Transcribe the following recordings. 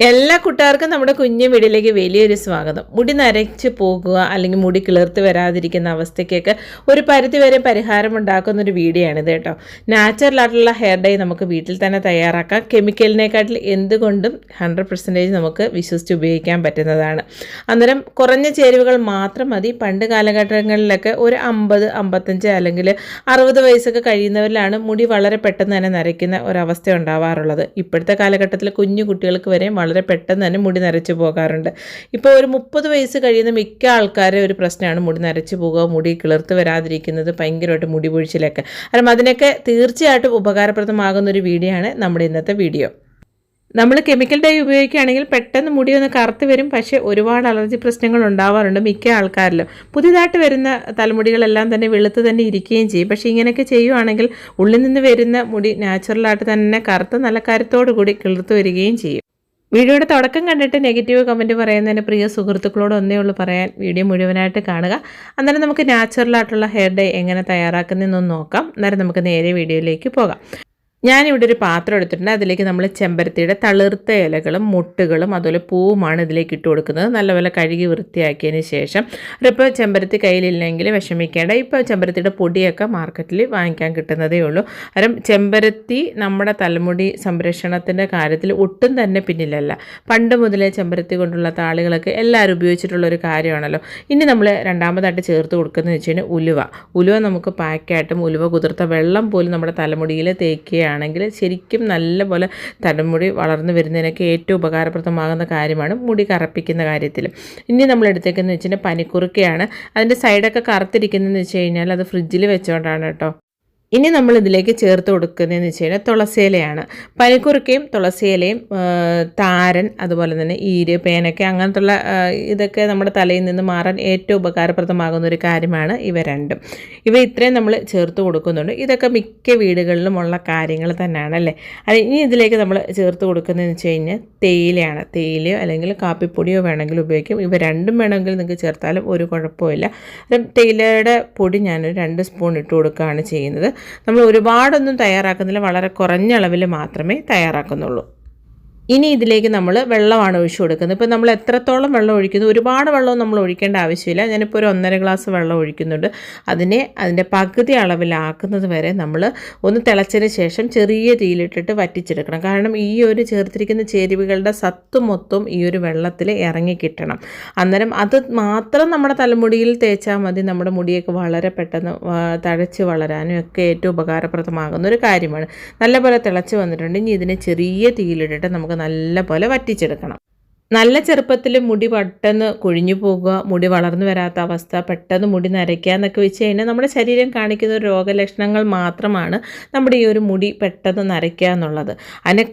എല്ലാ കൂട്ടുകാർക്കും നമ്മുടെ കുഞ്ഞു വീടിലേക്ക് വലിയൊരു സ്വാഗതം. മുടി നരച്ച് പോകുക അല്ലെങ്കിൽ മുടി കിളിർത്ത് വരാതിരിക്കുന്ന അവസ്ഥയ്ക്കൊക്കെ ഒരു പരിധിവരെ പരിഹാരം ഉണ്ടാക്കുന്ന ഒരു വീഡിയോ ആണിത് കേട്ടോ. നാച്ചുറൽ ആയിട്ടുള്ള ഹെയർ ഡൈ നമുക്ക് വീട്ടിൽ തന്നെ തയ്യാറാക്കാം. കെമിക്കലിനെക്കാട്ടിൽ എന്തുകൊണ്ടും ഹൺഡ്രഡ് പെർസെന്റേജ് നമുക്ക് വിശ്വസിച്ച് ഉപയോഗിക്കാൻ പറ്റുന്നതാണ്. അന്നേരം കുറഞ്ഞ ചേരുവകൾ മാത്രം മതി. പണ്ട് കാലഘട്ടങ്ങളിലൊക്കെ ഒരു അമ്പത് അമ്പത്തഞ്ച് അല്ലെങ്കിൽ അറുപത് വയസ്സൊക്കെ കഴിയുന്നവരിലാണ് മുടി വളരെ പെട്ടെന്ന് തന്നെ നരയ്ക്കുന്ന ഒരവസ്ഥ ഉണ്ടാവാറുള്ളത്. ഇപ്പോഴത്തെ കാലഘട്ടത്തിൽ കുഞ്ഞു കുട്ടികൾക്ക് വരെ വളരെ പെട്ടെന്ന് തന്നെ മുടി നരച്ചു പോകാറുണ്ട്. ഇപ്പോൾ ഒരു മുപ്പത് വയസ്സ് കഴിയുന്ന മിക്ക ആൾക്കാരെ ഒരു പ്രശ്നമാണ് മുടി നരച്ചു പോകുക മുടി കിളിർത്ത് വരാതിരിക്കുന്നത് ഭയങ്കരമായിട്ട് മുടി പൊഴിച്ചിലൊക്കെ. കാരണം അതിനൊക്കെ തീർച്ചയായിട്ടും ഉപകാരപ്രദമാകുന്ന ഒരു വീഡിയോ ആണ് നമ്മുടെ ഇന്നത്തെ വീഡിയോ. നമ്മൾ കെമിക്കൽ ഡൈ ഉപയോഗിക്കുകയാണെങ്കിൽ പെട്ടെന്ന് മുടി ഒന്ന് കറുത്ത് വരും. പക്ഷേ ഒരുപാട് അലർജി പ്രശ്നങ്ങൾ ഉണ്ടാവാറുണ്ട് മിക്ക ആൾക്കാരിലും. പുതിയതായിട്ട് വരുന്ന തലമുടികളെല്ലാം തന്നെ വെളുത്ത് തന്നെ ഇരിക്കുകയും ചെയ്യും. പക്ഷേ ഇങ്ങനെയൊക്കെ ചെയ്യുവാണെങ്കിൽ ഉള്ളിൽ നിന്ന് വരുന്ന മുടി നാച്ചുറലായിട്ട് തന്നെ കറുത്ത് നല്ല കരുത്തോടു കൂടി കിളിർത്ത് വരികയും ചെയ്യും. വീഡിയോയുടെ തുടക്കം കണ്ടിട്ട് നെഗറ്റീവ് കമന്റ് പറയുന്നതിന് പ്രിയ സുഹൃത്തുക്കളോട് ഒന്നേ ഉള്ളൂ പറയാൻ. വീഡിയോ മുഴുവനായിട്ട് കാണുക. അന്നേരം നമുക്ക് നാച്ചുറലായിട്ടുള്ള ഹെയർ ഡേ എങ്ങനെ തയ്യാറാക്കുന്നതെന്നൊന്ന് നോക്കാം. അന്നേരം നമുക്ക് നേരെ വീഡിയോയിലേക്ക് പോകാം. ഞാനിവിടെ ഒരു പാത്രം എടുത്തിട്ടുണ്ട്. അതിലേക്ക് നമ്മൾ ചെമ്പരത്തിയുടെ തളിർത്ത ഇലകളും മുട്ടുകളും അതുപോലെ പൂവുമാണ് ഇതിലേക്ക് ഇട്ട് കൊടുക്കുന്നത്. നല്ലപോലെ കഴുകി വൃത്തിയാക്കിയതിന് ശേഷം ഇപ്പോൾ ചെമ്പരത്തി കയ്യിലില്ലെങ്കിൽ വിഷമിക്കേണ്ട. ഇപ്പോൾ ചെമ്പരത്തിയുടെ പൊടിയൊക്കെ മാർക്കറ്റിൽ വാങ്ങിക്കാൻ കിട്ടുന്നതേ ഉള്ളൂ. കാരണം ചെമ്പരത്തി നമ്മുടെ തലമുടി സംരക്ഷണത്തിന്റെ കാര്യത്തിൽ ഒട്ടും തന്നെ പിന്നിലല്ല. പണ്ട് മുതലേ ചെമ്പരത്തി കൊണ്ടുള്ള താളികളൊക്കെ എല്ലാവരും ഉപയോഗിച്ചിട്ടുള്ള ഒരു കാര്യമാണല്ലോ. ഇനി നമ്മൾ രണ്ടാമതായിട്ട് ചേർത്ത് കൊടുക്കുന്നത് വെച്ച് കഴിഞ്ഞാൽ ഉലുവ. ഉലുവ നമുക്ക് പാക്കായിട്ടും ഉലുവ കുതിർത്ത വെള്ളം പോലും നമ്മുടെ തലമുടിയിൽ തേക്കുകയാണ് ആണെങ്കിൽ ശരിക്കും നല്ലപോലെ തലമുടി വളർന്നു വരുന്നതിനൊക്കെ ഏറ്റവും ഉപകാരപ്രദമാകുന്ന കാര്യമാണ് മുടി കറപ്പിക്കുന്ന കാര്യത്തിൽ. ഇനി നമ്മൾ എടുത്തേക്കെന്ന് വെച്ചാൽ പനിക്കുറുക്കയാണ്. അതിന്റെ സൈഡൊക്കെ കറുത്തിരിക്കുന്നതെന്ന് വെച്ച് കഴിഞ്ഞാൽ അത് ഫ്രിഡ്ജിൽ വെച്ചുകൊണ്ടാണ് കേട്ടോ. ഇനി നമ്മൾ ഇതിലേക്ക് ചേർത്ത് കൊടുക്കുന്നതെന്ന് വെച്ച് കഴിഞ്ഞാൽ തുളസിയിലയാണ്. പനിക്കുറുക്കയും തുളസിയിലയും താരൻ അതുപോലെ തന്നെ ഈര് പേനയ്ക്ക അങ്ങനത്തുള്ള ഇതൊക്കെ നമ്മുടെ തലയിൽ നിന്ന് മാറാൻ ഏറ്റവും ഉപകാരപ്രദമാകുന്ന ഒരു കാര്യമാണ് ഇവ രണ്ടും. ഇവ ഇത്രയും നമ്മൾ ചേർത്ത് കൊടുക്കുന്നുണ്ട്. ഇതൊക്കെ മിക്ക വീടുകളിലുമുള്ള കാര്യങ്ങൾ തന്നെയാണ് അല്ലേ? അത് ഇനി ഇതിലേക്ക് നമ്മൾ ചേർത്ത് കൊടുക്കുന്നതെന്ന് വെച്ച് കഴിഞ്ഞാൽ തേയിലയാണ്. തേയിലയോ അല്ലെങ്കിൽ കാപ്പിപ്പൊടിയോ വേണമെങ്കിൽ ഉപയോഗിക്കും. ഇവ രണ്ടും വേണമെങ്കിൽ നിങ്ങൾക്ക് ചേർത്താലും ഒരു കുഴപ്പമില്ല തേയിലയുടെ പൊടി ഞാൻ രണ്ട് സ്പൂൺ ഇട്ട് കൊടുക്കുകയാണ് ചെയ്യുന്നത്. നമ്മൾ ഒരുപാടൊന്നും തയ്യാറാക്കുന്നില്ല. വളരെ കുറഞ്ഞ അളവിൽ മാത്രമേ തയ്യാറാക്കുന്നുള്ളൂ. ഇനി ഇതിലേക്ക് നമ്മൾ വെള്ളമാണ് ഒഴിച്ചു കൊടുക്കുന്നത്. ഇപ്പോൾ നമ്മൾ എത്രത്തോളം വെള്ളം ഒഴിക്കുന്നു? ഒരുപാട് വെള്ളവും നമ്മൾ ഒഴിക്കേണ്ട ആവശ്യമില്ല. ഞാനിപ്പോൾ ഒരു ഒന്നര ഗ്ലാസ് വെള്ളം ഒഴിക്കുന്നുണ്ട്. അതിനെ അതിന്റെ പകുതി അളവിലാക്കുന്നത് വരെ നമ്മൾ ഒന്ന് തിളച്ചതിന് ശേഷം ചെറിയ തീയിലിട്ടിട്ട് വറ്റിച്ചെടുക്കണം. കാരണം ഈ ഒരു ചേർത്തിരിക്കുന്ന ചേരുവകളുടെ സത്ത് മൊത്തം ഈ ഒരു വെള്ളത്തിൽ ഇറങ്ങി കിട്ടണം. അന്നേരം അത് മാത്രം നമ്മുടെ തലമുടിയിൽ തേച്ചാൽ മതി. നമ്മുടെ മുടിയൊക്കെ വളരെ പെട്ടെന്ന് തഴച്ച് വളരാനും ഒക്കെ ഏറ്റവും ഉപകാരപ്രദമാകുന്ന ഒരു കാര്യമാണ്. നല്ലപോലെ തിളച്ച് വന്നിട്ടുണ്ട്. ഇനി ഇതിനെ ചെറിയ തീയിലിട്ടിട്ട് നമുക്ക് നല്ല പോലെ വറ്റിച്ചെടുക്കണം. നല്ല ചെറുപ്പത്തിൽ മുടി പെട്ടെന്ന് കൊഴിഞ്ഞു പോകുക മുടി വളർന്നു വരാത്ത അവസ്ഥ പെട്ടെന്ന് മുടി നരയ്ക്കുക എന്നൊക്കെ വെച്ച് കഴിഞ്ഞാൽ നമ്മുടെ ശരീരം കാണിക്കുന്ന രോഗലക്ഷണങ്ങൾ മാത്രമാണ് നമ്മുടെ ഈ ഒരു മുടി പെട്ടെന്ന് നരയ്ക്കുക എന്നുള്ളത്. അതിന്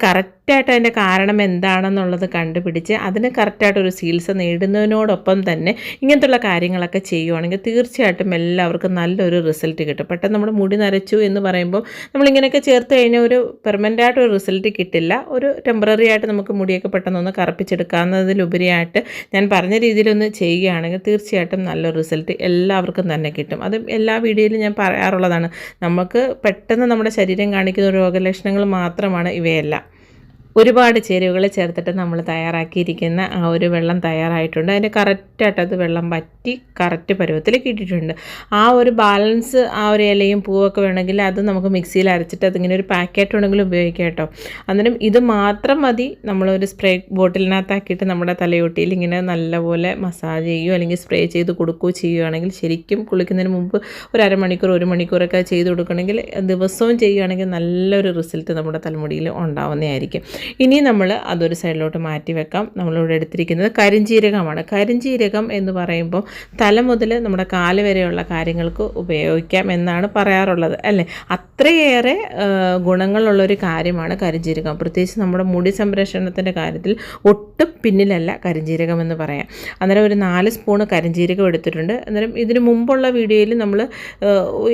കറക്റ്റായിട്ട് അതിന്റെ കാരണം എന്താണെന്നുള്ളത് കണ്ടുപിടിച്ച് അതിന് കറക്റ്റായിട്ട് ഒരു ചികിത്സ നേടുന്നതിനോടൊപ്പം തന്നെ ഇങ്ങനത്തുള്ള കാര്യങ്ങളൊക്കെ ചെയ്യുവാണെങ്കിൽ തീർച്ചയായിട്ടും എല്ലാവർക്കും നല്ലൊരു റിസൾട്ട് കിട്ടും. പെട്ടെന്ന് നമ്മുടെ മുടി നരച്ചു എന്ന് പറയുമ്പോൾ നമ്മളിങ്ങനെയൊക്കെ ചേർത്ത് കഴിഞ്ഞാൽ ഒരു പെർമനന്റ് ഒരു റിസൾട്ട് കിട്ടില്ല. ഒരു ടെമ്പററി ആയിട്ട് നമുക്ക് മുടിയൊക്കെ പെട്ടെന്നൊന്ന് കറപ്പിച്ചെടുക്കാം ഉണ്ടാകുന്നതിലുപരിയായിട്ട് ഞാൻ പറഞ്ഞ രീതിയിലൊന്ന് ചെയ്യുകയാണെങ്കിൽ തീർച്ചയായിട്ടും നല്ലൊരു റിസൾട്ട് എല്ലാവർക്കും തന്നെ കിട്ടും. അത് എല്ലാ വീഡിയോയിലും ഞാൻ പറയാറുള്ളതാണ്. നമുക്ക് പെട്ടെന്ന് നമ്മുടെ ശരീരം കാണിക്കുന്ന രോഗലക്ഷണങ്ങൾ മാത്രമാണ് ഇവയെല്ലാം. ഒരുപാട് ചേരുവകൾ ചേർത്തിട്ട് നമ്മൾ തയ്യാറാക്കിയിരിക്കുന്ന ആ ഒരു വെള്ളം തയ്യാറായിട്ടുണ്ട്. അതിന് കറക്റ്റായിട്ട് അത് വെള്ളം വറ്റി കറക്റ്റ് പരുവത്തിൽ കിട്ടിയിട്ടുണ്ട്. ആ ഒരു ബാലൻസ് ആ ഒരു ഇലയും പൂവൊക്കെ വേണമെങ്കിൽ അത് നമുക്ക് മിക്സിയിൽ അരച്ചിട്ട് അതിങ്ങനെ ഒരു പാക്കറ്റ് ഉണ്ടെങ്കിൽ ഉപയോഗിക്കാം കേട്ടോ. അന്നേരം ഇത് മാത്രം മതി. നമ്മളൊരു സ്പ്രേ ബോട്ടിലിനകത്താക്കിയിട്ട് നമ്മുടെ തലയൊട്ടിയിൽ ഇങ്ങനെ നല്ലപോലെ മസാജ് ചെയ്യുകയോ അല്ലെങ്കിൽ സ്പ്രേ ചെയ്ത് കൊടുക്കുകയോ ചെയ്യുകയാണെങ്കിൽ ശരിക്കും കുളിക്കുന്നതിന് മുമ്പ് ഒരു അരമണിക്കൂർ ഒരു മണിക്കൂറൊക്കെ ചെയ്ത് കൊടുക്കണമെങ്കിൽ ദിവസവും ചെയ്യുകയാണെങ്കിൽ നല്ലൊരു റിസൾട്ട് നമ്മുടെ തലമുടിയിൽ ഉണ്ടാവുന്നതായിരിക്കും. ഇനി നമ്മൾ അതൊരു സൈഡിലോട്ട് മാറ്റി വെക്കാം. നമ്മളിവിടെ എടുത്തിരിക്കുന്നത് കരിഞ്ജീരകമാണ് കരിഞ്ജീരകം എന്ന് പറയുമ്പോൾ തല മുതൽ നമ്മുടെ കാൽ വരെയുള്ള കാര്യങ്ങൾക്ക് ഉപയോഗിക്കാം എന്നാണ് പറയാറുള്ളത് അല്ലേ? അത്രയേറെ ഗുണങ്ങളുള്ളൊരു കാര്യമാണ് കരിഞ്ജീരകം പ്രത്യേകിച്ച് നമ്മുടെ മുടി സംരക്ഷണത്തിന്റെ കാര്യത്തിൽ ഒട്ടും പിന്നിലല്ല കരിഞ്ജീരകം എന്ന് പറയാം. അന്നേരം ഒരു നാല് സ്പൂണ് കരിഞ്ജീരകം എടുത്തിട്ടുണ്ട്. അന്നേരം ഇതിന് മുമ്പുള്ള വീഡിയോയിൽ നമ്മൾ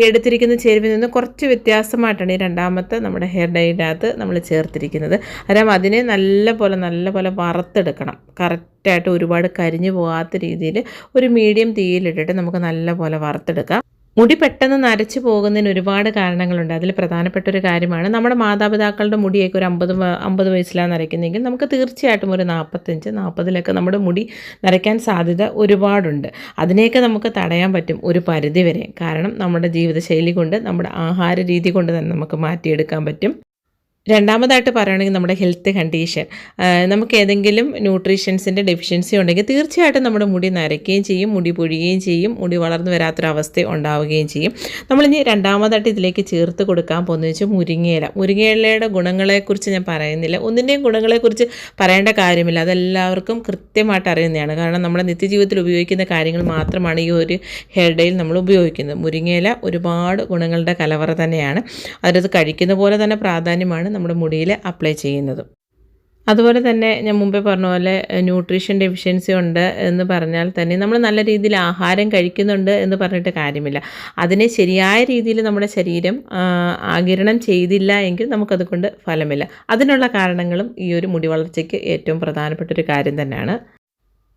എടുത്തിരിക്കുന്ന ചേരുവിൽ നിന്ന് കുറച്ച് വ്യത്യാസമായിട്ടാണ് ഈ രണ്ടാമത്തെ നമ്മുടെ ഹെയർ ഡൈനകത്ത് നമ്മൾ ചേർത്തിരിക്കുന്നത്. അന്നേരം അതിനെ നല്ല പോലെ നല്ല പോലെ വറുത്തെടുക്കണം. കറക്റ്റായിട്ട് ഒരുപാട് കരിഞ്ഞു പോകാത്ത രീതിയിൽ ഒരു മീഡിയം തീയിലിട്ടിട്ട് നമുക്ക് നല്ല പോലെ വറുത്തെടുക്കാം. മുടി പെട്ടെന്ന് നരച്ചു പോകുന്നതിന് ഒരുപാട് കാരണങ്ങളുണ്ട്. അതിൽ പ്രധാനപ്പെട്ട ഒരു കാര്യമാണ് നമ്മുടെ മാതാപിതാക്കളുടെ മുടിയൊക്കെ ഒരു അമ്പത് അമ്പത് വയസ്സിലാണ് നരയ്ക്കുന്നതെങ്കിൽ നമുക്ക് തീർച്ചയായിട്ടും ഒരു നാൽപ്പത്തഞ്ച് നാൽപ്പതിലൊക്കെ നമ്മുടെ മുടി നരയ്ക്കാൻ സാധ്യത ഒരുപാടുണ്ട്. അതിനെയൊക്കെ നമുക്ക് തടയാൻ പറ്റും ഒരു പരിധി വരെ കാരണം നമ്മുടെ ജീവിതശൈലി കൊണ്ട് നമ്മുടെ ആഹാര രീതി കൊണ്ട് തന്നെ നമുക്ക് മാറ്റിയെടുക്കാൻ പറ്റും. രണ്ടാമതായിട്ട് പറയുകയാണെങ്കിൽ നമ്മുടെ ഹെൽത്ത് കണ്ടീഷൻ നമുക്ക് ഏതെങ്കിലും ന്യൂട്രീഷൻസിന്റെ ഡെഫിഷ്യൻസി ഉണ്ടെങ്കിൽ തീർച്ചയായിട്ടും നമ്മുടെ മുടി നരയ്ക്കുകയും ചെയ്യും മുടി പൊഴിയുകയും ചെയ്യും മുടി വളർന്നു വരാത്തൊരവസ്ഥ ഉണ്ടാവുകയും ചെയ്യും. നമ്മളിനി രണ്ടാമതായിട്ട് ഇതിലേക്ക് ചേർത്ത് കൊടുക്കാൻ പോകുന്നത് വെച്ചാൽ മുരിങ്ങയില. മുരിങ്ങയിലയുടെ ഗുണങ്ങളെക്കുറിച്ച് ഞാൻ പറയുന്നില്ല. ഒന്നിന്റെയും ഗുണങ്ങളെക്കുറിച്ച് പറയേണ്ട കാര്യമില്ല. അതെല്ലാവർക്കും കൃത്യമായിട്ട് അറിയുന്നതാണ്. കാരണം നമ്മുടെ നിത്യജീവിതത്തിൽ ഉപയോഗിക്കുന്ന കാര്യങ്ങൾ മാത്രമാണ് ഈ ഒരു ഹെയർ ഡേയിൽ നമ്മൾ ഉപയോഗിക്കുന്നത്. മുരിങ്ങയില ഒരുപാട് ഗുണങ്ങളുടെ കലവറ തന്നെയാണ്. അതായത് കഴിക്കുന്ന പോലെ തന്നെ പ്രാധാന്യമാണ് നമ്മുടെ മുടിയിൽ അപ്ലൈ ചെയ്യുന്നത്. അതുപോലെ തന്നെ ഞാൻ മുമ്പേ പറഞ്ഞ പോലെ ന്യൂട്രീഷൻ ഡെഫിഷ്യൻസി ഉണ്ട് എന്ന് പറഞ്ഞാൽ തന്നെ നമ്മൾ നല്ല രീതിയിൽ ആഹാരം കഴിക്കുന്നുണ്ട് എന്ന് പറഞ്ഞിട്ട് കാര്യമില്ല. അതിനെ ശരിയായ രീതിയിൽ നമ്മുടെ ശരീരം ആകിരണം ചെയ്തില്ല എങ്കിൽ നമുക്കതുകൊണ്ട് ഫലമില്ല. അതിനുള്ള കാരണങ്ങളും ഈ ഒരു മുടി വളർച്ചയ്ക്ക് ഏറ്റവും പ്രധാനപ്പെട്ട ഒരു കാര്യം തന്നെയാണ്.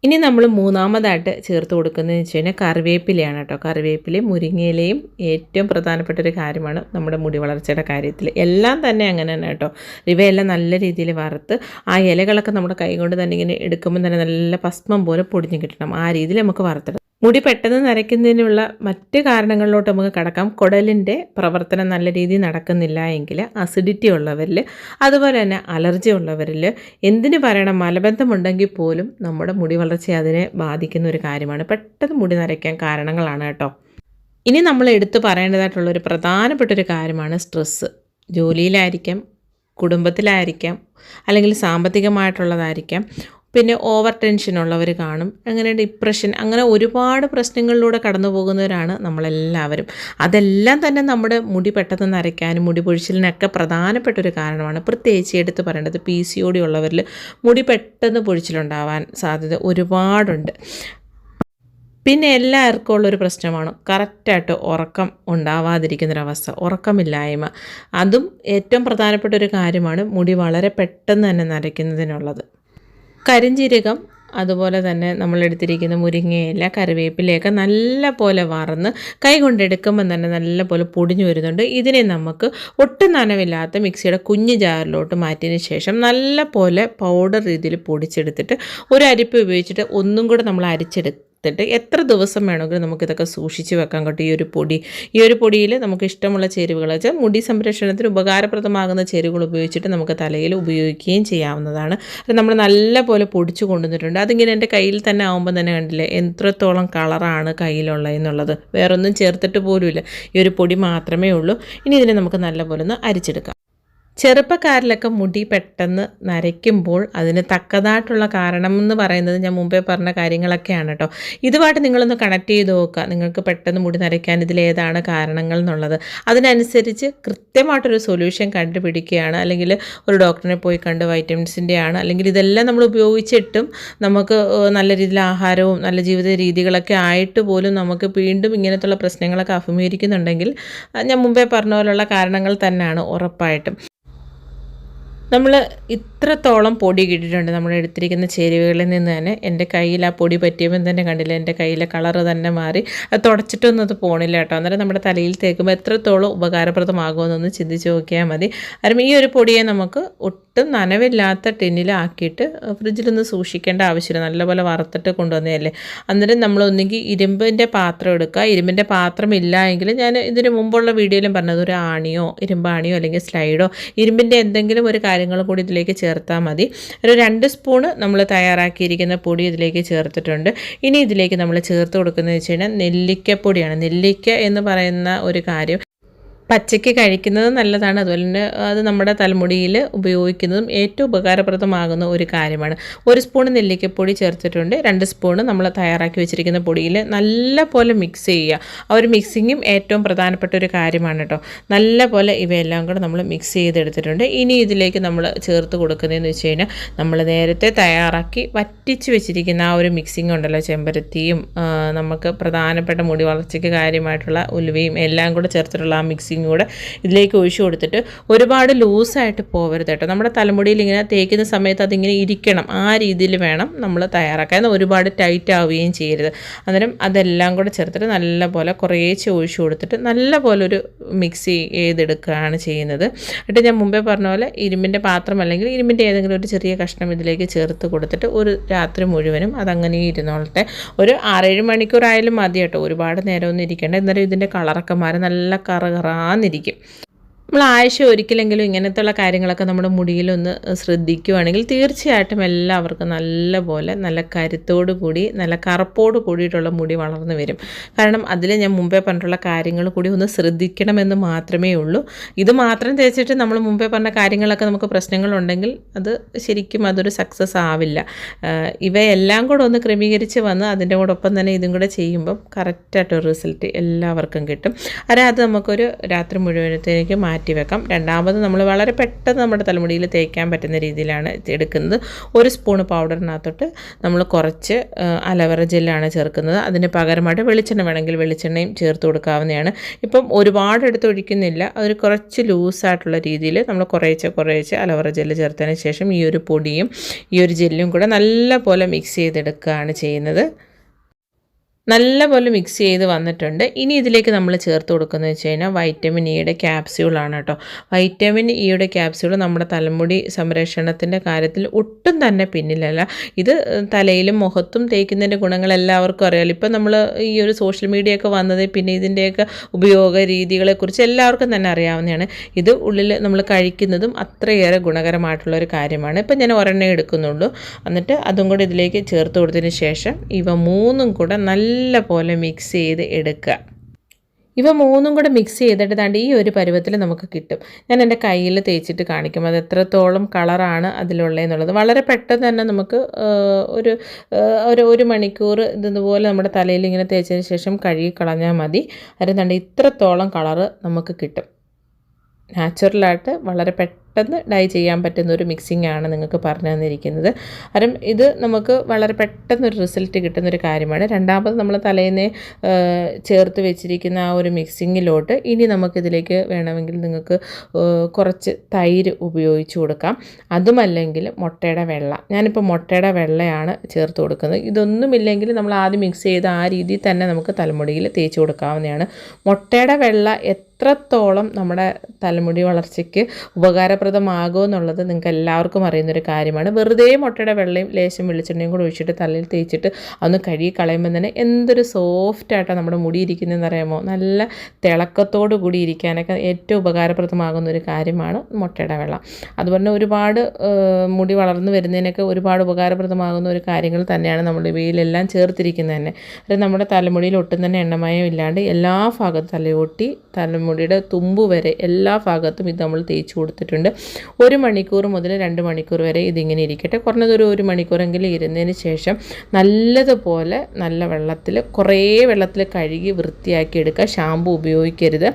ഇനി നമ്മൾ മൂന്നാമതായിട്ട് ചേർത്ത് കൊടുക്കുന്നതെന്ന് വെച്ച് കഴിഞ്ഞാൽ കറിവേപ്പിലയാണ് കേട്ടോ. കറിവേപ്പിലയും മുരിങ്ങയിലയും ഏറ്റവും പ്രധാനപ്പെട്ട ഒരു കാര്യമാണ് നമ്മുടെ മുടി വളർച്ചയുടെ കാര്യത്തിൽ. എല്ലാം തന്നെ അങ്ങനെ തന്നെ കേട്ടോ. ഇവയെല്ലാം നല്ല രീതിയിൽ വറുത്ത് ആ ഇലകളൊക്കെ നമ്മുടെ കൈ കൊണ്ട് തന്നെ ഇങ്ങനെ എടുക്കുമ്പോൾ തന്നെ നല്ല ഭസ്മം പോലെ പൊടിഞ്ഞ് കിട്ടണം. ആ രീതിയിൽ നമുക്ക് വറുത്തിടാം മുടി പെട്ടെന്ന് നരയ്ക്കുന്നതിനുള്ള മറ്റ് കാരണങ്ങളിലോട്ട് നമുക്ക് കടക്കാം. കുടലിന്റെ പ്രവർത്തനം നല്ല രീതിയിൽ നടക്കുന്നില്ല എങ്കിൽ അസിഡിറ്റി ഉള്ളവരിൽ അതുപോലെ തന്നെ അലർജി ഉള്ളവരിൽ എന്തിനു പറയണം? മലബന്ധമുണ്ടെങ്കിൽ പോലും നമ്മുടെ മുടി വളർച്ചയെ അതിനെ ബാധിക്കുന്ന ഒരു കാര്യമാണ്. പെട്ടെന്ന് മുടി നരയ്ക്കാൻ കാരണങ്ങളാണ് കേട്ടോ. ഇനി നമ്മൾ എടുത്തു പറയേണ്ടതായിട്ടുള്ള ഒരു പ്രധാനപ്പെട്ട ഒരു കാര്യമാണ് സ്ട്രെസ്സ് ജോലിയിലായിരിക്കാം കുടുംബത്തിലായിരിക്കാം അല്ലെങ്കിൽ സാമ്പത്തികമായിട്ടുള്ളതായിരിക്കാം. പിന്നെ ഓവർ ടെൻഷൻ ഉള്ളവർ കാണും. അങ്ങനെ ഡിപ്രഷൻ അങ്ങനെ ഒരുപാട് പ്രശ്നങ്ങളിലൂടെ കടന്നു പോകുന്നവരാണ് നമ്മളെല്ലാവരും. അതെല്ലാം തന്നെ നമ്മുടെ മുടി പെട്ടെന്ന് നരയ്ക്കാനും മുടി പൊഴിച്ചിലിനൊക്കെ പ്രധാനപ്പെട്ട ഒരു കാരണമാണ്. പ്രത്യേകിച്ച് എടുത്ത് പറയേണ്ടത് പി സി ഒ ഡി ഉള്ളവരിൽ മുടി പെട്ടെന്ന് പൊഴിച്ചിലുണ്ടാവാൻ സാധ്യത ഒരുപാടുണ്ട്. പിന്നെ എല്ലാവർക്കും ഉള്ളൊരു പ്രശ്നമാണ് കറക്റ്റായിട്ട് ഉറക്കം ഉണ്ടാവാതിരിക്കുന്നൊരവസ്ഥ ഉറക്കമില്ലായ്മ. അതും ഏറ്റവും പ്രധാനപ്പെട്ട ഒരു കാര്യമാണ് മുടി വളരെ പെട്ടെന്ന് തന്നെ നരയ്ക്കുന്നതിനുള്ളത്. കരിഞ്ജീരകം അതുപോലെ തന്നെ നമ്മളെടുത്തിരിക്കുന്ന മുരിങ്ങയില കറിവേപ്പിലയൊക്കെ നല്ല പോലെ വറന്ന് കൈ കൊണ്ടെടുക്കുമ്പോൾ തന്നെ നല്ല പോലെ പൊടിഞ്ഞു വരുന്നുണ്ട്. ഇതിനെ നമുക്ക് ഒട്ടും നനവില്ലാത്ത മിക്സിയുടെ കുഞ്ഞു ജാറിലോട്ട് മാറ്റിയതിന് ശേഷം നല്ല പോലെ പൗഡർ രീതിയിൽ പൊടിച്ചെടുത്തിട്ട് ഒരു അരിപ്പ് ഉപയോഗിച്ചിട്ട് ഒന്നും കൂടെ നമ്മൾ അരിച്ചെടുത്തിട്ട് എത്ര ദിവസം വേണമെങ്കിലും നമുക്കിതൊക്കെ സൂക്ഷിച്ച് വെക്കാൻ കേട്ടോ ഈ ഒരു പൊടി ഈ ഒരു പൊടിയിൽ നമുക്ക് ഇഷ്ടമുള്ള ചേരുവകൾ വെച്ചാൽ മുടി സംരക്ഷണത്തിന് ഉപകാരപ്രദമാകുന്ന ചേരുവകൾ ഉപയോഗിച്ചിട്ട് നമുക്ക് തലയിൽ ഉപയോഗിക്കുകയും ചെയ്യാവുന്നതാണ്. അത് നമ്മൾ നല്ല പോലെ പൊടിച്ചു കൊണ്ടുവന്നിട്ടുണ്ട്. അതിങ്ങനെ എന്റെ കയ്യിൽ തന്നെ ആകുമ്പോൾ തന്നെ കണ്ടില്ലേ എത്രത്തോളം കളറാണ് കയ്യിലുള്ളത് എന്നുള്ളത്. വേറൊന്നും ചേർത്തിട്ട് പോലുമില്ല. ഈ ഒരു പൊടി മാത്രമേ ഉള്ളൂ. ഇനി ഇതിനെ നമുക്ക് നല്ലപോലെ ഒന്ന് അരിച്ചെടുക്കാം. ചെറുപ്പക്കാരിലൊക്കെ മുടി പെട്ടെന്ന് നരയ്ക്കുമ്പോൾ അതിന് തക്കതായിട്ടുള്ള കാരണം എന്ന് പറയുന്നത് ഞാൻ മുമ്പേ പറഞ്ഞ കാര്യങ്ങളൊക്കെയാണ് കേട്ടോ. ഇതുമായിട്ട് നിങ്ങളൊന്ന് കണക്ട് ചെയ്ത് നോക്കുക. നിങ്ങൾക്ക് പെട്ടെന്ന് മുടി നരയ്ക്കാൻ ഇതിലേതാണ് കാരണങ്ങൾ എന്നുള്ളത്. അതിനനുസരിച്ച് കൃത്യമായിട്ടൊരു സൊല്യൂഷൻ കണ്ടുപിടിക്കുകയാണ്. അല്ലെങ്കിൽ ഒരു ഡോക്ടറിനെ പോയി കണ്ട് വൈറ്റമിൻസിന്റെ ആണ്. അല്ലെങ്കിൽ ഇതെല്ലാം നമ്മൾ ഉപയോഗിച്ചിട്ടും നമുക്ക് നല്ല രീതിയിൽ ആഹാരവും നല്ല ജീവിത രീതികളൊക്കെ ആയിട്ട് പോലും നമുക്ക് വീണ്ടും ഇങ്ങനത്തുള്ള പ്രശ്നങ്ങളൊക്കെ അഭിമുഖീകരിക്കുന്നുണ്ടെങ്കിൽ ഞാൻ മുമ്പേ പറഞ്ഞ പോലുള്ള കാരണങ്ങൾ തന്നെയാണ് ഉറപ്പായിട്ടും. നമ്മൾ ഇത്രത്തോളം പൊടി കിട്ടിയിട്ടുണ്ട് നമ്മൾ എടുത്തിരിക്കുന്ന ചേരുവകളിൽ നിന്ന് തന്നെ. എന്റെ കയ്യിൽ ആ പൊടി പറ്റിയപ്പം തന്നെ കണ്ടില്ല എന്റെ കയ്യിലെ കളറ് തന്നെ മാറി. അത് തുടച്ചിട്ടൊന്നും അത് പോണില്ല കേട്ടോ. അന്നേരം നമ്മുടെ തലയിൽ തേക്കുമ്പോൾ എത്രത്തോളം ഉപകാരപ്രദമാകുമെന്നൊന്ന് ചിന്തിച്ച് നോക്കിയാൽ മതി. കാരണം ഈ ഒരു പൊടിയെ നമുക്ക് ഒട്ടും നനവില്ലാത്ത ടിന്നിലാക്കിയിട്ട് ഫ്രിഡ്ജിലൊന്ന് സൂക്ഷിക്കേണ്ട ആവശ്യമില്ല. നല്ലപോലെ വറുത്തിട്ട് കൊണ്ടുവന്നതല്ലേ. അന്നേരം നമ്മൾ ഒന്നുകിൽ ഇരുമ്പിന്റെ പാത്രം എടുക്കുക. ഇരുമ്പിന്റെ പാത്രം ഇല്ല എങ്കിൽ ഞാൻ ഇതിന് മുമ്പുള്ള വീഡിയോയിലും പറഞ്ഞത് ഒരു ആണിയോ ഇരുമ്പാണിയോ അല്ലെങ്കിൽ സ്ലൈഡോ ഇരുമ്പിന്റെ എന്തെങ്കിലും ഒരു കാര്യങ്ങൾ കൂടി ഇതിലേക്ക് ചേർത്താൽ മതി. ഒരു രണ്ട് സ്പൂണ് നമ്മൾ തയ്യാറാക്കിയിരിക്കുന്ന പൊടി ഇതിലേക്ക് ചേർത്തിട്ടുണ്ട്. ഇനി ഇതിലേക്ക് നമ്മൾ ചേർത്ത് കൊടുക്കുന്നത് വെച്ച് കഴിഞ്ഞാൽ നെല്ലിക്കപ്പൊടിയാണ്. നെല്ലിക്ക എന്ന് പറയുന്ന ഒരു കാര്യം പച്ചയ്ക്ക് കഴിക്കുന്നത് നല്ലതാണ്. അതുപോലെ തന്നെ അത് നമ്മുടെ തലമുടിയിൽ ഉപയോഗിക്കുന്നതും ഏറ്റവും ഉപകാരപ്രദമാകുന്ന ഒരു കാര്യമാണ്. ഒരു സ്പൂൺ നെല്ലിക്കപ്പൊടി ചേർത്തിട്ടുണ്ട്. രണ്ട് സ്പൂണ് നമ്മൾ തയ്യാറാക്കി വെച്ചിരിക്കുന്ന പൊടിയിൽ നല്ല പോലെ മിക്സ് ചെയ്യുക. ആ ഒരു മിക്സിങ്ങും ഏറ്റവും പ്രധാനപ്പെട്ട ഒരു കാര്യമാണ് കേട്ടോ. നല്ല പോലെ ഇവയെല്ലാം കൂടെ നമ്മൾ മിക്സ് ചെയ്തെടുത്തിട്ടുണ്ട്. ഇനി ഇതിലേക്ക് നമ്മൾ ചേർത്ത് കൊടുക്കുന്നതെന്ന് വെച്ച് കഴിഞ്ഞാൽ നമ്മൾ നേരത്തെ തയ്യാറാക്കി വറ്റിച്ച് വെച്ചിരിക്കുന്ന ആ ഒരു മിക്സിംഗ് ഉണ്ടല്ലോ. ചെമ്പരത്തിയും നമുക്ക് പ്രധാനപ്പെട്ട മുടി വളർച്ചയ്ക്ക് കാര്യമായിട്ടുള്ള ഉലുവയും എല്ലാം കൂടെ ചേർത്തിട്ടുള്ള ആ മിക്സിംഗ് മിക്സിങ് കൂടെ ഇതിലേക്ക് ഒഴിച്ചു കൊടുത്തിട്ട് ഒരുപാട് ലൂസായിട്ട് പോകരുത് കേട്ടോ. നമ്മുടെ തലമുടിയിൽ ഇങ്ങനെ തേക്കുന്ന സമയത്ത് അതിങ്ങനെ ഇരിക്കണം. ആ രീതിയിൽ വേണം നമ്മൾ തയ്യാറാക്കാൻ. ഒരുപാട് ടൈറ്റ് ആവുകയും ചെയ്യരുത്. അന്നേരം അതെല്ലാം കൂടെ ചേർത്തിട്ട് നല്ലപോലെ കുറേശ്ശെ ഒഴിച്ചു കൊടുത്തിട്ട് നല്ലപോലെ ഒരു മിക്സ് ചെയ്തെടുക്കുകയാണ് ചെയ്യുന്നത്. എന്നിട്ട് ഞാൻ മുമ്പേ പറഞ്ഞ പോലെ ഇരുമ്പിന്റെ പാത്രം അല്ലെങ്കിൽ ഇരുമ്പിന്റെ ഏതെങ്കിലും ഒരു ചെറിയ കഷ്ണം ഇതിലേക്ക് ചേർത്ത് കൊടുത്തിട്ട് ഒരു രാത്രി മുഴുവനും അതങ്ങനെ ഇരുന്നോളട്ടെ. ഒരു ആറേഴ് മണിക്കൂറായാലും മതി കേട്ടോ. ഒരുപാട് നേരമൊന്നും ഇരിക്കേണ്ട. എന്നാലും ഇതിന്റെ കളറൊക്കെ മാറി. നല്ല കറകറാന്നിരിക്കും നമ്മൾ ആഴ്ച ഒരിക്കലെങ്കിലും ഇങ്ങനത്തെയുള്ള കാര്യങ്ങളൊക്കെ നമ്മുടെ മുടിയിലൊന്ന് ശ്രദ്ധിക്കുകയാണെങ്കിൽ തീർച്ചയായിട്ടും എല്ലാവർക്കും നല്ല പോലെ നല്ല കരുത്തോടു കൂടി നല്ല കറുപ്പോട് കൂടിയിട്ടുള്ള മുടി വളർന്നു വരും. കാരണം അതിൽ ഞാൻ മുമ്പേ പറഞ്ഞിട്ടുള്ള കാര്യങ്ങൾ കൂടി ഒന്ന് ശ്രദ്ധിക്കണമെന്ന് മാത്രമേ ഉള്ളൂ. ഇത് മാത്രം തേച്ചിട്ട് നമ്മൾ മുമ്പേ പറഞ്ഞ കാര്യങ്ങളൊക്കെ നമുക്ക് പ്രശ്നങ്ങളുണ്ടെങ്കിൽ അത് ശരിക്കും അതൊരു സക്സസ് ആവില്ല. ഇവയെല്ലാം കൂടെ ഒന്ന് ക്രമീകരിച്ച് വന്ന് അതിന്റെ കൂടൊപ്പം തന്നെ ഇതും കൂടെ ചെയ്യുമ്പം കറക്റ്റായിട്ടൊരു റിസൾട്ട് എല്ലാവർക്കും കിട്ടും. അതായത് അത് നമുക്കൊരു രാത്രി മുഴുവനത്തേക്ക് മാറ്റി മാറ്റി വെക്കാം രണ്ടാമത് നമ്മൾ വളരെ പെട്ടെന്ന് നമ്മുടെ തലമുടിയിൽ തേക്കാൻ പറ്റുന്ന രീതിയിലാണ് എടുക്കുന്നത്. ഒരു സ്പൂണ് പൗഡറിനകത്തോട്ട് നമ്മൾ കുറച്ച് അലവറ ജെല്ലാണ് ചേർക്കുന്നത്. അതിന് പകരമായിട്ട് വെളിച്ചെണ്ണ വേണമെങ്കിൽ വെളിച്ചെണ്ണയും ചേർത്ത് കൊടുക്കാവുന്നതാണ്. ഇപ്പം ഒരുപാട് എടുത്ത് ഒഴിക്കുന്നില്ല. അതൊരു കുറച്ച് ലൂസായിട്ടുള്ള രീതിയിൽ നമ്മൾ കുറേശ്ശെ കുറേശ്ശെ അലവറ ജെല്ല് ചേർത്തതിന് ശേഷം ഈ ഒരു പൊടിയും ഈ ഒരു ജെല്ലും കൂടെ നല്ല പോലെ മിക്സ് ചെയ്തെടുക്കുകയാണ് ചെയ്യുന്നത്. നല്ലപോലെ മിക്സ് ചെയ്ത് വന്നിട്ടുണ്ട്. ഇനി ഇതിലേക്ക് നമ്മൾ ചേർത്ത് കൊടുക്കുന്നത് വെച്ച് കഴിഞ്ഞാൽ വൈറ്റമിൻ ഇയുടെ ക്യാപ്സ്യൂളാണ് കേട്ടോ. വൈറ്റമിൻ ഇയുടെ ക്യാപ്സ്യൂൾ നമ്മുടെ തലമുടി സംരക്ഷണത്തിന്റെ കാര്യത്തിൽ ഒട്ടും തന്നെ പിന്നിലല്ല. ഇത് തലയിലും മുഖത്തും തേക്കുന്നതിന്റെ ഗുണങ്ങൾ എല്ലാവർക്കും അറിയാമല്ലോ ഇപ്പം നമ്മൾ ഈ ഒരു സോഷ്യൽ മീഡിയ ഒക്കെ വന്നത് പിന്നെ ഇതിന്റെയൊക്കെ ഉപയോഗ രീതികളെക്കുറിച്ച് എല്ലാവർക്കും തന്നെ അറിയാവുന്നതാണ്. ഇത് ഉള്ളിൽ നമ്മൾ കഴിക്കുന്നതും അത്രയേറെ ഗുണകരമായിട്ടുള്ള ഒരു കാര്യമാണ്. ഇപ്പം ഞാൻ ഒരെണ്ണ എടുക്കുന്നുള്ളൂ. എന്നിട്ട് അതും കൂടെ ഇതിലേക്ക് ചേർത്ത് കൊടുത്തതിന് ശേഷം ഇവ മൂന്നും കൂടെ നല്ല നല്ല പോലെ മിക്സ് ചെയ്ത് എടുക്കുക. ഇവ മൂന്നും കൂടെ മിക്സ് ചെയ്തിട്ട് താണ്ട് ഈ ഒരു പരുവത്തിൽ നമുക്ക് കിട്ടും. ഞാൻ എന്റെ കയ്യിൽ തേച്ചിട്ട് കാണിക്കും. അത് എത്രത്തോളം കളറാണ് അതിലുള്ളതെന്നുള്ളത് വളരെ പെട്ടെന്ന് തന്നെ നമുക്ക് ഒരു ഒരു ഒരു മണിക്കൂർ ഇതുപോലെ നമ്മുടെ തലയിൽ ഇങ്ങനെ തേച്ചതിന് ശേഷം കഴുകി കളഞ്ഞാൽ മതി. അതിന് തണ്ട് ഇത്രത്തോളം കളറ് നമുക്ക് കിട്ടും. നാച്ചുറലായിട്ട് വളരെ പെട്ടെന്ന് പെട്ടെന്ന് ഡൈ ചെയ്യാൻ പറ്റുന്ന ഒരു മിക്സിംഗ് ആണ് നിങ്ങൾക്ക് പറഞ്ഞു തന്നിരിക്കുന്നത്. കാരണം ഇത് നമുക്ക് വളരെ പെട്ടെന്നൊരു റിസൾട്ട് കിട്ടുന്ന ഒരു കാര്യമാണ്. രണ്ടാമത് നമ്മൾ തലേന്ന് ചേർത്ത് വെച്ചിരിക്കുന്ന ആ ഒരു മിക്സിങ്ങിലോട്ട് ഇനി നമുക്കിതിലേക്ക് വേണമെങ്കിൽ നിങ്ങൾക്ക് കുറച്ച് തൈര് ഉപയോഗിച്ച് കൊടുക്കാം. അതുമല്ലെങ്കിൽ മുട്ടയുടെ വെള്ള. ഞാനിപ്പോൾ മുട്ടയുടെ വെള്ളയാണ് ചേർത്ത് കൊടുക്കുന്നത്. ഇതൊന്നുമില്ലെങ്കിൽ നമ്മൾ ആദ്യം മിക്സ് ചെയ്ത് ആ രീതിയിൽ തന്നെ നമുക്ക് തലമുടിയിൽ തേച്ച് കൊടുക്കാവുന്നതാണ്. മുട്ടയുടെ വെള്ള എത്രത്തോളം നമ്മുടെ തലമുടി വളർച്ചയ്ക്ക് ഉപകാരപ്രദമാകുമോ എന്നുള്ളത് നിങ്ങൾക്ക് എല്ലാവർക്കും അറിയുന്നൊരു കാര്യമാണ്. വെറുതെ മുട്ടയുടെ വെള്ളയും ലേശം വെളിച്ചെണ്ണയും കൂടെ ഒഴിച്ചിട്ട് തലയിൽ തേച്ചിട്ട് അതൊന്ന് കഴുകി കളയുമ്പോൾ തന്നെ എന്തൊരു സോഫ്റ്റായിട്ടാണ് നമ്മുടെ മുടി ഇരിക്കുന്നതെന്ന് അറിയാമോ? നല്ല തിളക്കത്തോടു കൂടി ഇരിക്കാനൊക്കെ ഏറ്റവും ഉപകാരപ്രദമാകുന്ന ഒരു കാര്യമാണ് മുട്ടയുടെ വെള്ളം. അതുപോലെ തന്നെ ഒരുപാട് മുടി വളർന്നു വരുന്നതിനൊക്കെ ഒരുപാട് ഉപകാരപ്രദമാകുന്ന ഒരു കാര്യങ്ങൾ തന്നെയാണ് നമ്മുടെ ഇവയിലെല്ലാം ചേർത്തിരിക്കുന്നത് തന്നെ. അത് നമ്മുടെ തലമുടിയിൽ ഒട്ടും തന്നെ എണ്ണമയം ഇല്ലാണ്ട് എല്ലാ ഭാഗത്തും തലയൊട്ടി തലമുടിയുടെ മുടിയുടെ തുമ്പ് വരെ എല്ലാ ഭാഗത്തും ഇത് നമ്മൾ തേച്ച് കൊടുത്തിട്ടുണ്ട്. ഒരു മണിക്കൂർ മുതൽ രണ്ട് മണിക്കൂർ വരെ ഇതിങ്ങനെ ഇരിക്കട്ടെ. കുറഞ്ഞതൊരു ഒരു മണിക്കൂറെങ്കിലും ഇരുന്നതിന് ശേഷം നല്ലതുപോലെ നല്ല വെള്ളത്തിൽ കുറേ വെള്ളത്തിൽ കഴുകി വൃത്തിയാക്കി എടുക്കുക. ഷാമ്പു ഉപയോഗിക്കരുത്.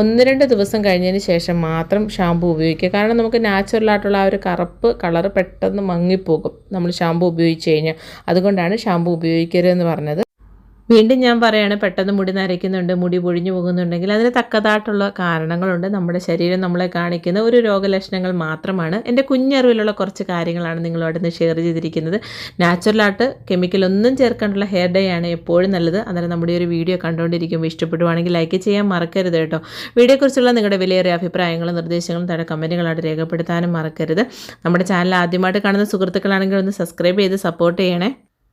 ഒന്ന് രണ്ട് ദിവസം കഴിഞ്ഞതിന് ശേഷം മാത്രം ഷാമ്പു ഉപയോഗിക്കുക. കാരണം നമുക്ക് നാച്ചുറലായിട്ടുള്ള ആ ഒരു കറുപ്പ് കളർ പെട്ടെന്ന് മങ്ങിപ്പോകും. നമ്മൾ ഷാമ്പു ഉപയോഗിച്ച് കഴിഞ്ഞാൽ. അതുകൊണ്ടാണ് ഷാമ്പു ഉപയോഗിക്കരുതെന്ന് പറഞ്ഞത്. വീണ്ടും ഞാൻ പറയുകയാണ് പെട്ടെന്ന് മുടി നരയ്ക്കുന്നുണ്ട് മുടി പൊഴിഞ്ഞു പോകുന്നുണ്ടെങ്കിൽ അതിന് തക്കതായിട്ടുള്ള കാരണങ്ങളുണ്ട്. നമ്മുടെ ശരീരം നമ്മളെ കാണിക്കുന്ന ഒരു രോഗലക്ഷണങ്ങൾ മാത്രമാണ്. എന്റെ കുഞ്ഞറിവിലുള്ള കുറച്ച് കാര്യങ്ങളാണ് നിങ്ങളോട് ഇന്ന് ഷെയർ ചെയ്തിരിക്കുന്നത്. നാച്ചുറലായിട്ട് കെമിക്കലൊന്നും ചേർക്കാനുള്ള ഹെയർ ഡേ ആണ് എപ്പോഴും നല്ലത്. അന്നേരം നമ്മുടെ ഒരു വീഡിയോ കണ്ടുകൊണ്ടിരിക്കുമ്പോൾ ഇഷ്ടപ്പെടുവാണെങ്കിൽ ലൈക്ക് ചെയ്യാൻ മറക്കരുത് കേട്ടോ. വീഡിയോക്കുറിച്ചുള്ള നിങ്ങളുടെ വിലയേറിയ അഭിപ്രായങ്ങളും നിർദ്ദേശങ്ങളും തടെ കമന്റുകളായിട്ട് രേഖപ്പെടുത്താനും മറക്കരുത്. നമ്മുടെ ചാനൽ ആദ്യമായിട്ട് കാണുന്ന സുഹൃത്തുക്കളാണെങ്കിൽ ഒന്ന് സബ്സ്ക്രൈബ് ചെയ്ത് സപ്പോർട്ട് ചെയ്യണേ.